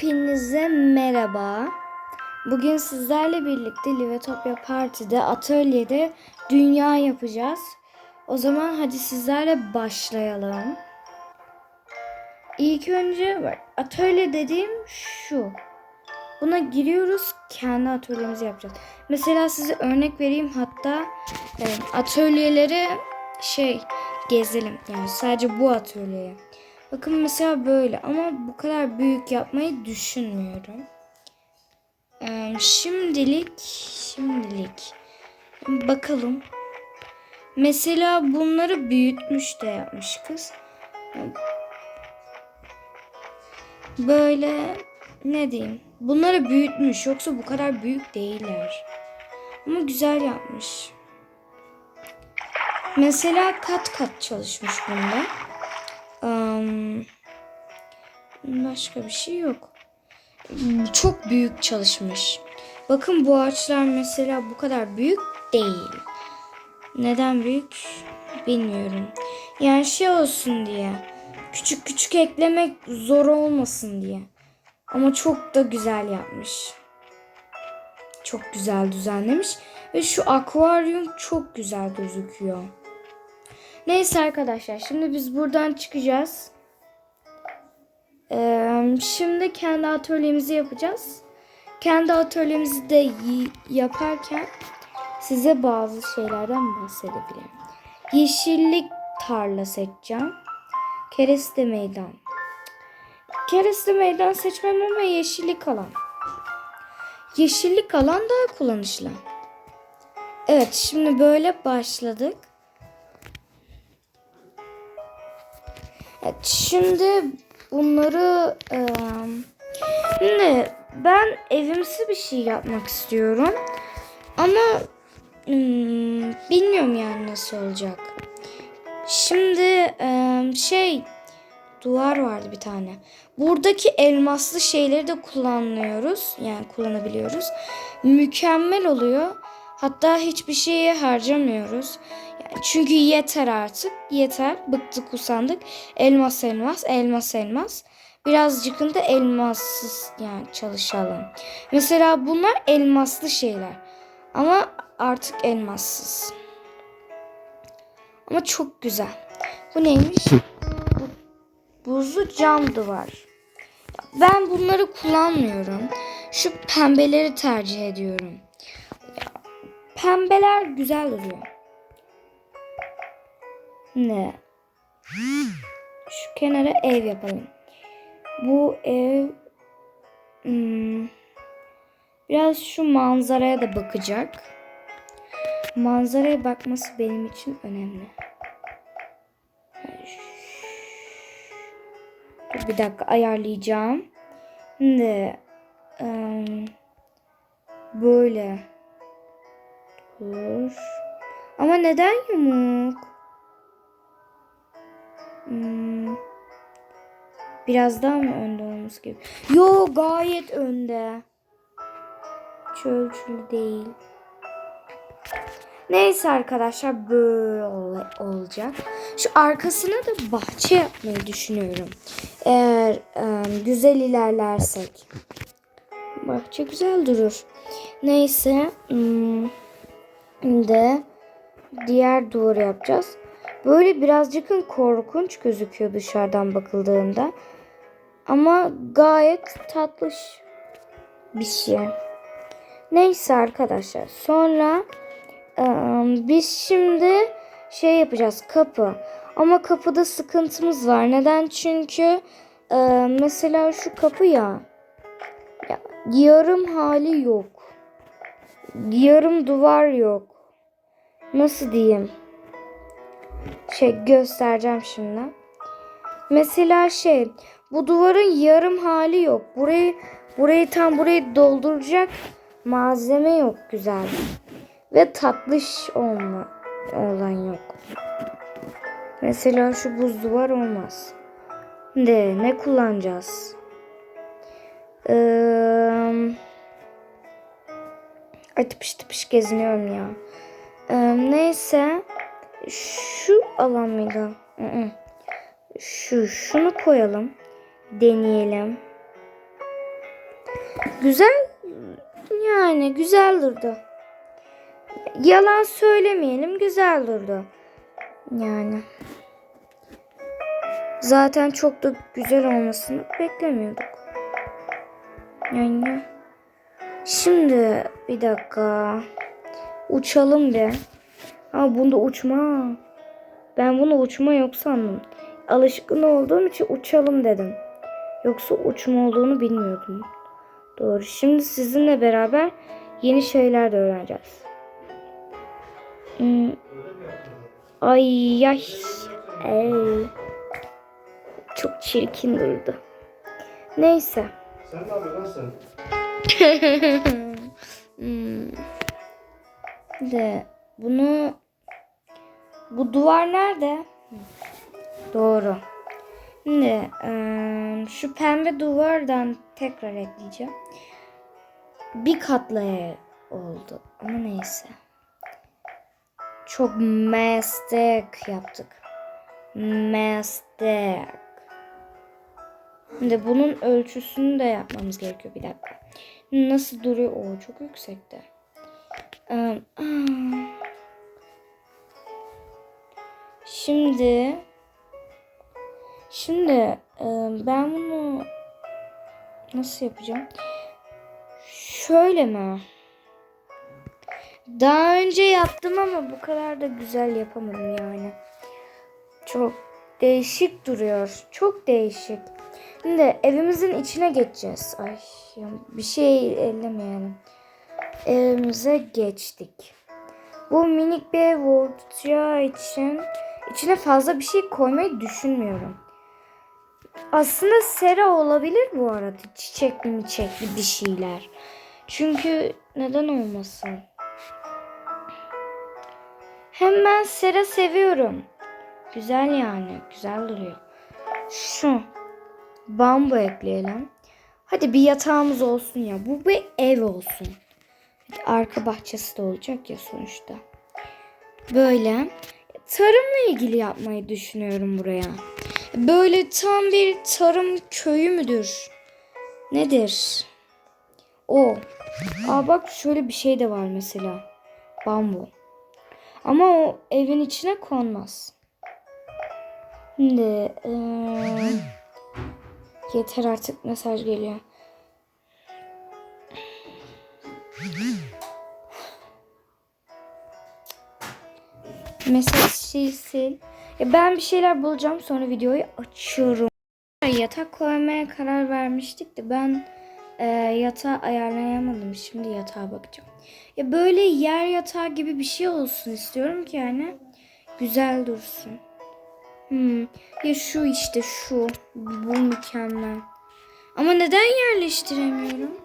Hepinize merhaba. Bugün sizlerle birlikte Livetopya Parti'de atölyede dünya yapacağız. O zaman hadi sizlerle başlayalım. İlk önce atölye dediğim şu. Buna giriyoruz kendi atölyemizi yapacağız. Mesela size örnek vereyim hatta e, atölyeleri şey gezelim. Yani sadece bu atölyeye. Bakın mesela böyle ama bu kadar büyük yapmayı düşünmüyorum. Ee, şimdilik şimdilik bakalım. Mesela bunları büyütmüş de yapmış kız. Böyle ne diyeyim? Bunları büyütmüş yoksa bu kadar büyük değiller. Ama güzel yapmış. Mesela kat kat çalışmış bunda. Um, başka bir şey yok. Çok büyük çalışmış. Bakın bu ağaçlar mesela bu kadar büyük değil. Neden büyük bilmiyorum. Yani şey olsun diye. Küçük küçük eklemek zor olmasın diye. Ama çok da güzel yapmış. Çok güzel düzenlemiş. Ve şu akvaryum çok güzel gözüküyor. Neyse arkadaşlar şimdi biz buradan çıkacağız. Ee, şimdi kendi atölyemizi yapacağız. Kendi atölyemizi de yaparken size bazı şeylerden bahsedebilirim. Yeşillik tarla seçeceğim. Kereste meydan. Kereste meydan seçmem ama yeşillik alan. Yeşillik alan daha kullanışlı. Evet şimdi böyle başladık. Evet, şimdi bunları e, şimdi ben evimsi bir şey yapmak istiyorum. Ama hmm, bilmiyorum yani nasıl olacak. Şimdi e, şey duvar vardı bir tane. Buradaki elmaslı şeyleri de kullanıyoruz. Yani kullanabiliyoruz. Mükemmel oluyor. Hatta hiçbir şeye harcamıyoruz. Çünkü yeter artık. Yeter. Bıktık usandık. Elmas elmas elmas elmas. Birazcık da elmassız yani çalışalım. Mesela bunlar elmaslı şeyler. Ama artık elmassız. Ama çok güzel. Bu neymiş? Bu, buzlu cam duvar. Ben bunları kullanmıyorum. Şu pembeleri tercih ediyorum. Pembeler güzel duruyor. Ne? Şu kenara ev yapalım. Bu ev hmm, biraz şu manzaraya da bakacak. Manzaraya bakması benim için önemli. Dur bir dakika ayarlayacağım. Şimdi ım, böyle. Dur. Ama neden yumuk? Hmm. Biraz daha mı önde olması gibi? Yo gayet önde. Hiç değil. Neyse arkadaşlar böyle olacak. Şu arkasına da bahçe yapmayı düşünüyorum. Eğer e, güzel ilerlersek. Bahçe güzel durur. Neyse. Hmm, de diğer duvarı yapacağız. Böyle birazcık korkunç gözüküyor dışarıdan bakıldığında. Ama gayet tatlış bir şey. Neyse arkadaşlar. Sonra e, biz şimdi şey yapacağız kapı. Ama kapıda sıkıntımız var. Neden? Çünkü e, mesela şu kapı ya, ya yarım hali yok. Yarım duvar yok. Nasıl diyeyim? Şey göstereceğim şimdi. Mesela şey bu duvarın yarım hali yok. Burayı burayı tam burayı dolduracak malzeme yok güzel. Ve tatlış olma olan yok. Mesela şu buz duvar olmaz. De ne kullanacağız? Ee, ay tıpış tıpış geziniyorum ya. Ee, neyse şu alan mıydı? Şu şunu koyalım. Deneyelim. Güzel yani güzel durdu. Yalan söylemeyelim güzel durdu. Yani. Zaten çok da güzel olmasını beklemiyorduk. Yani. Şimdi bir dakika. Uçalım de. Ama bunda uçma. Ben bunu uçma yok sandım. Alışkın olduğum için uçalım dedim. Yoksa uçma olduğunu bilmiyordum. Doğru. Şimdi sizinle beraber yeni şeyler de öğreneceğiz. Hmm. Ay ay. Ey. Çok çirkin durdu. Neyse. Sen ne yapıyorsun sen? Hmm. De bunu bu duvar nerede? Doğru. Şimdi şu pembe duvardan tekrar ekleyeceğim. Bir katlı oldu ama neyse. Çok mestek yaptık. Mestek. Şimdi bunun ölçüsünü de yapmamız gerekiyor bir dakika. Nasıl duruyor? O çok yüksekte. Eee, aa. Şimdi Şimdi e, ben bunu nasıl yapacağım? Şöyle mi? Daha önce yaptım ama bu kadar da güzel yapamadım yani. Çok değişik duruyor. Çok değişik. Şimdi evimizin içine geçeceğiz. Ay bir şey ellemeyelim. Evimize geçtik. Bu minik bir ev olacağı için içine fazla bir şey koymayı düşünmüyorum. Aslında sera olabilir bu arada. Çiçekli miçekli bir şeyler. Çünkü neden olmasın? Hem ben sera seviyorum. Güzel yani. Güzel duruyor. Şu. Bambu ekleyelim. Hadi bir yatağımız olsun ya. Bu bir ev olsun. Arka bahçesi de olacak ya sonuçta. Böyle. Tarımla ilgili yapmayı düşünüyorum buraya. Böyle tam bir tarım köyü müdür? Nedir? O. Aa bak şöyle bir şey de var mesela. Bambu. Ama o evin içine konmaz. Şimdi eee, yeter artık mesaj geliyor. Mesaj şey sil. Ya ben bir şeyler bulacağım sonra videoyu açıyorum. Yatak koymaya karar vermiştik de ben e, yatağı ayarlayamadım. Şimdi yatağa bakacağım. Ya böyle yer yatağı gibi bir şey olsun istiyorum ki yani güzel dursun. Hmm. Ya şu işte şu. Bu mükemmel. Ama neden yerleştiremiyorum?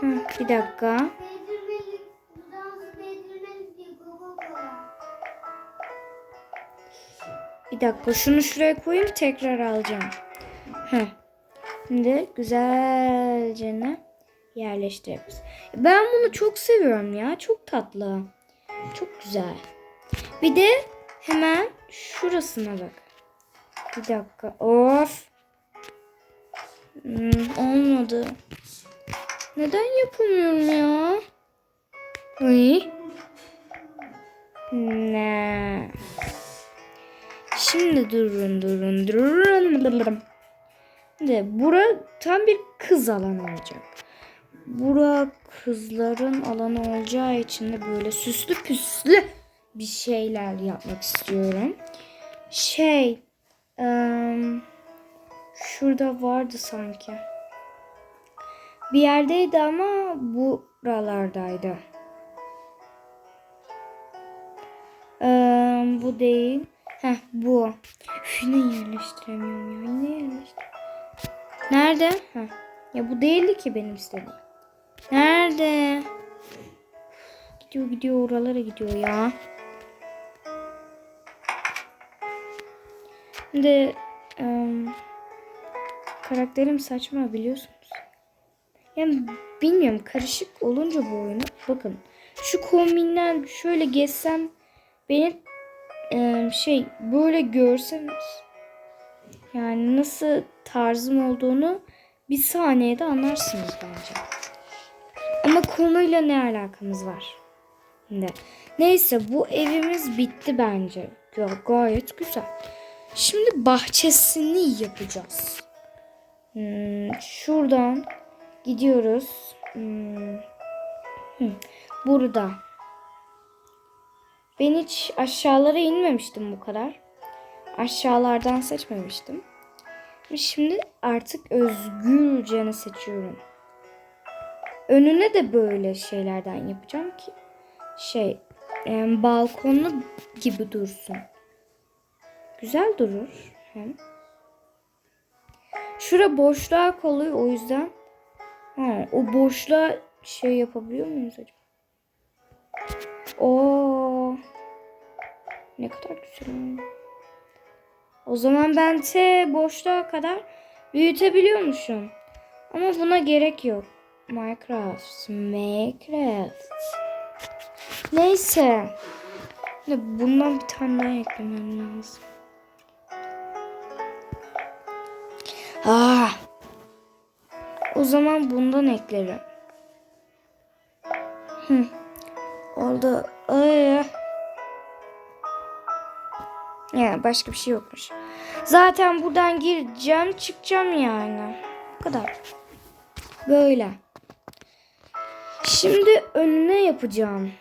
Hı, bir dakika. Bir dakika şunu şuraya koyayım tekrar alacağım. Heh. Şimdi güzelce ne yerleştiririz. Ben bunu çok seviyorum ya. Çok tatlı. Çok güzel. Bir de hemen şurasına bak. Bir dakika. Of. Hmm, olmadı. Neden yapamıyorum ya? Ay. Ne? Şimdi durun durun durun. durun. Bura tam bir kız alanı olacak. Bura kızların alanı olacağı için de böyle süslü püslü bir şeyler yapmak istiyorum. Şey, em, şurada vardı sanki. Bir yerdeydi ama buralardaydı. Em, bu değil. Heh bu. Üf, Yine yerleştiremiyorum ya. Yine yerleştir. Nerede? Heh. Ya bu değildi ki benim istediğim. Nerede? Gidiyor gidiyor oralara gidiyor ya. Şimdi em, karakterim saçma biliyorsunuz. Yani bilmiyorum karışık olunca bu oyunu. Bakın şu kombinler şöyle gezsem beni em, şey böyle görseniz yani nasıl tarzım olduğunu bir saniyede anlarsınız bence. Ama konuyla ne alakamız var? Ne? Neyse bu evimiz bitti bence. Ga- gayet güzel. Şimdi bahçesini yapacağız. Hmm, şuradan gidiyoruz. Hmm, hı, burada. Ben hiç aşağılara inmemiştim bu kadar. Aşağılardan seçmemiştim. Şimdi artık özgürce seçiyorum. Önüne de böyle şeylerden yapacağım ki şey e, balkonlu gibi dursun. Güzel durur hem. Şura boşluğa kalıyor o yüzden. Ha, o boşluğa şey yapabiliyor muyuz acaba? Oo. Ne kadar güzel. O zaman ben T boşluğa kadar büyütebiliyormuşum. Ama buna gerek yok. Minecraft. Minecraft. Neyse. Ne, Bundan bir tane daha eklemem lazım. Ah. O zaman bundan eklerim. Hı. Oldu. Ay. Ya başka bir şey yokmuş. Zaten buradan gireceğim, çıkacağım yani. Bu kadar. Böyle. Şimdi önüne yapacağım.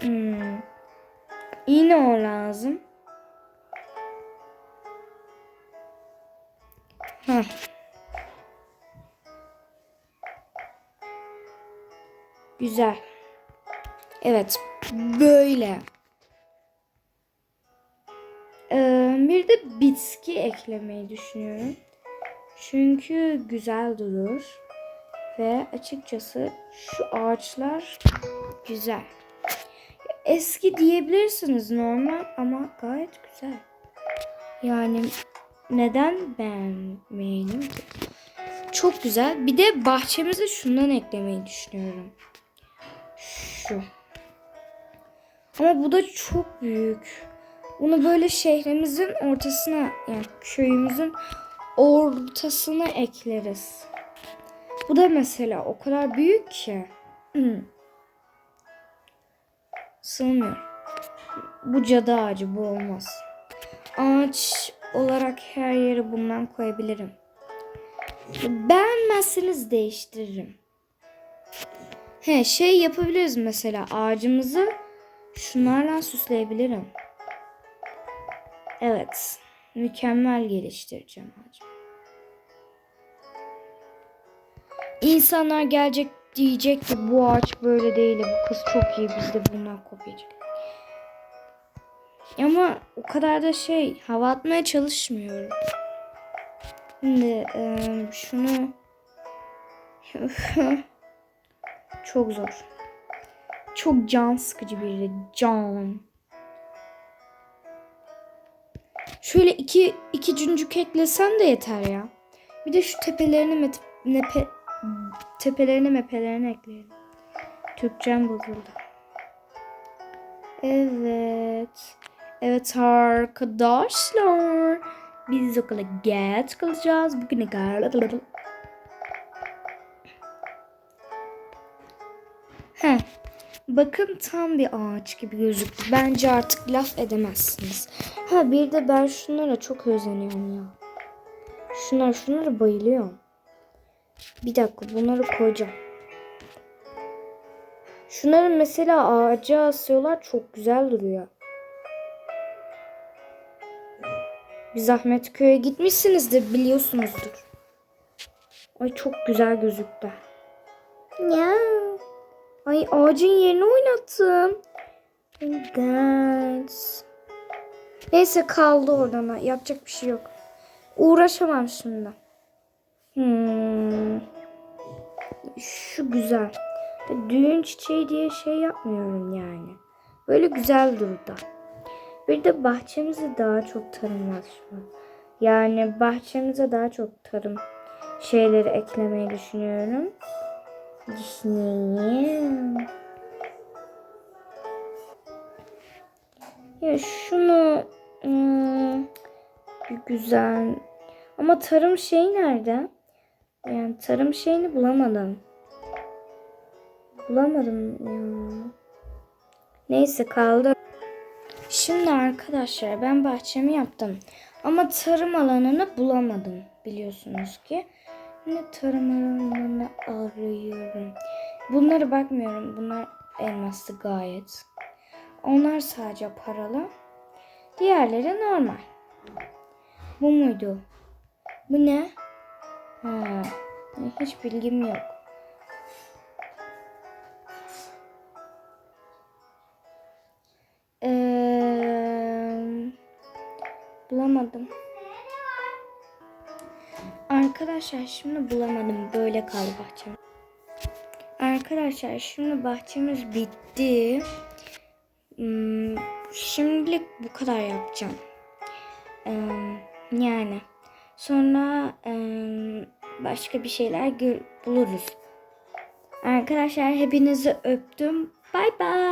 Hmm. Yine o lazım. Heh. Güzel. Evet. Böyle. Ee, bir de bitki eklemeyi düşünüyorum. Çünkü güzel durur. Ve açıkçası şu ağaçlar güzel. Eski diyebilirsiniz normal ama gayet güzel. Yani neden beğenmeyelim ki? Çok güzel. Bir de bahçemize şundan eklemeyi düşünüyorum. Şu. Ama bu da çok büyük. Bunu böyle şehrimizin ortasına yani köyümüzün ortasına ekleriz. Bu da mesela o kadar büyük ki. Sığmıyor. Bu cadı ağacı bu olmaz. Ağaç olarak her yere bundan koyabilirim. Beğenmezseniz değiştiririm. He şey yapabiliriz mesela ağacımızı şunlarla süsleyebilirim. Evet. Mükemmel geliştireceğim ağacımı. İnsanlar gelecek diyecek ki bu ağaç böyle değil. Bu kız çok iyi. Biz de bundan kopyacak. Ama o kadar da şey hava atmaya çalışmıyorum. Şimdi e, şunu çok zor. Çok can sıkıcı bir can. Şöyle iki iki cüncük eklesen de yeter ya. Bir de şu tepelerini met, nepe, tepelerini mepelerini ekleyelim. Türkçem bozuldu. Evet. Evet arkadaşlar. Biz okula geç kalacağız. Bugüne kadar. Bakın tam bir ağaç gibi gözüktü. Bence artık laf edemezsiniz. Ha bir de ben şunlara çok özeniyorum ya. Şunlar şunlara bayılıyorum. Bir dakika bunları koyacağım. Şunları mesela ağaca asıyorlar çok güzel duruyor. Bir zahmet köye gitmişsinizdir biliyorsunuzdur. Ay çok güzel gözüktü. Ya. Ay ağacın yerini oynattım. God. Neyse kaldı oradan. Yapacak bir şey yok. Uğraşamam şimdi. Hmm. Şu güzel. Düğün çiçeği diye şey yapmıyorum yani. Böyle güzel durdu. Bir de bahçemize daha çok tarımlaşma. Yani bahçemize daha çok tarım şeyleri eklemeyi düşünüyorum. Düşüneyim. Ya şunu hmm, güzel ama tarım şeyi nerede? Yani tarım şeyini bulamadım. Bulamadım ya. Neyse kaldı. Şimdi arkadaşlar ben bahçemi yaptım. Ama tarım alanını bulamadım biliyorsunuz ki. Ne tarım alanını arıyorum. Bunlara bakmıyorum. Bunlar elmaslı gayet. Onlar sadece paralı. Diğerleri normal. Bu muydu? Bu ne? Ha, hiç bilgim yok. Eee, bulamadım. Arkadaşlar şimdi bulamadım. Böyle kaldı bahçem. Arkadaşlar şimdi bahçemiz bitti. Hmm, Şimdilik bu kadar yapacağım. Yani sonra başka bir şeyler buluruz. Arkadaşlar hepinizi öptüm. Bay bay.